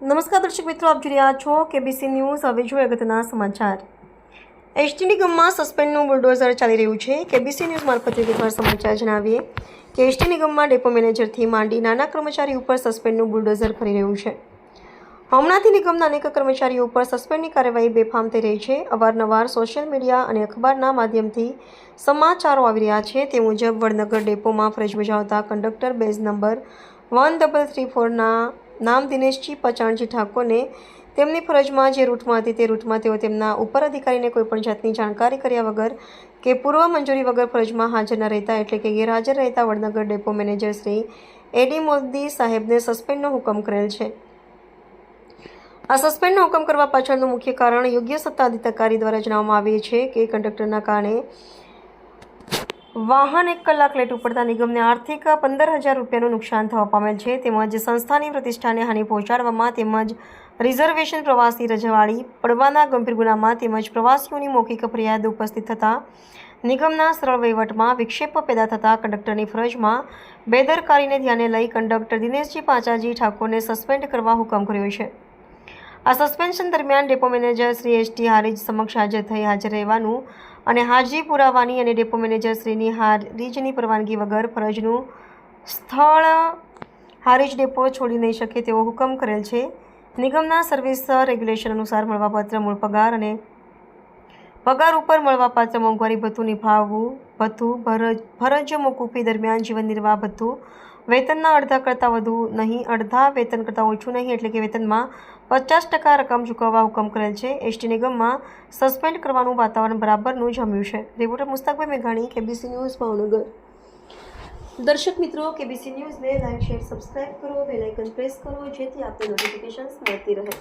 નમસ્કાર દર્શક મિત્રો, આપ જોઈ રહ્યા છો કેબીસી ન્યૂઝ હવે જોઈએ અગત્યના સમાચાર. એસટી નિગમમાં સસ્પેન્ડનું બુલડોઝર ચાલી રહ્યું છે. કેબીસી ન્યૂઝ મારફતે વિગતવાર સમાચાર જણાવીએ કે એસટી નિગમમાં ડેપો મેનેજરથી માંડી નાના કર્મચારી ઉપર સસ્પેન્ડનું બુલડોઝર ફરી રહ્યું છે. હમણાંથી નિગમના અનેક કર્મચારીઓ ઉપર સસ્પેન્ડની કાર્યવાહી બેફામ થઈ રહી છે. અવારનવાર સોશિયલ મીડિયા અને અખબારના માધ્યમથી સમાચારો આવી રહ્યા છે. તે મુજબ, વડનગર ડેપોમાં ફરજ બજાવતા conductor badge number one double three ફોરના નામ દિનેશજી પચાણજી ઠાકોરને તેમની ફરજમાં જે રૂટમાં હતી તે રૂટમાં તેઓ તેમના ઉપર અધિકારીને કોઈપણ જાતની જાણકારી કર્યા વગર કે પૂર્વ મંજૂરી વગર ફરજમાં હાજર ન રહેતા એટલે કે ગેરહાજર રહેતા Vadnagar depot manager Shri AD Modi સાહેબને સસ્પેન્ડનો હુકમ કરેલ છે. આ સસ્પેન્ડનો હુકમ કરવા પાછળનું મુખ્ય કારણ યોગ્ય સત્તાધિકારી દ્વારા જણાવવામાં આવે છે કે કંડક્ટરના કારણે વાહન એક કલાક લેટ ઉપડતા નિગમને આર્થિક પંદર હજાર રૂપિયાનું નુકસાન થવા પામેલ છે. તેમજ સંસ્થાની પ્રતિષ્ઠાને હાનિ પહોંચાડવામાં તેમજ રિઝર્વેશન પ્રવાસી રજવાડી પડવાના ગંભીર ગુનામાં તેમજ પ્રવાસીઓની મૌખિક ફરિયાદ ઉપસ્થિત થતાં નિગમના સરળ વહીવટમાં વિક્ષેપ પેદા થતાં કંડક્ટરની ફરજમાં બેદરકારીને ધ્યાને લઈ કંડક્ટર દિનેશજી પાંચાજી ઠાકોરને સસ્પેન્ડ કરવા હુકમ કર્યો છે. આ સસ્પેન્શન દરમિયાન depot manager Shri ST Harij સમક્ષ હાજર થઈ હાજર રહેવાનું અને હાજરી પુરાવાની અને ડેપો મેનેજર શ્રીની હારીજની પરવાનગી વગર ફરજનું સ્થળ હારીજ ડેપો છોડી નહીં શકે તેવો હુકમ કરેલ છે. નિગમના સર્વિસ રેગ્યુલેશન અનુસાર મળવાપાત્ર મૂળ પગાર અને પગાર ઉપર મળવાપાત્ર મોંઘવારી ભથ્થું નિભાવવું, ભથ્થું ફરજ ફરજ મોકૂફી દરમિયાન જીવન નિર્વાહ ભથ્થું વેતનના અડધા કરતાં વધુ નહીં, અડધા વેતન કરતાં ઓછું નહીં, એટલે કે વેતનમાં પચાસ ટકા રકમ ચૂકવવા હુકમ કરેલ છે. એસટી નિગમમાં સસ્પેન્ડ કરવાનું વાતાવરણ બરાબરનું જમ્યું છે. રિપોર્ટર મુસ્તાકભાઈ મેઘાણી, કેબીસી ન્યૂઝ, ભાવનગર. દર્શક મિત્રો, કેબીસી ન્યૂઝને લાઈક, શેર, સબસ્ક્રાઇબ કરો, બેલ આઇકન પ્રેસ કરો, જેથી આપને નોટિફિકેશન્સ મળતી રહે.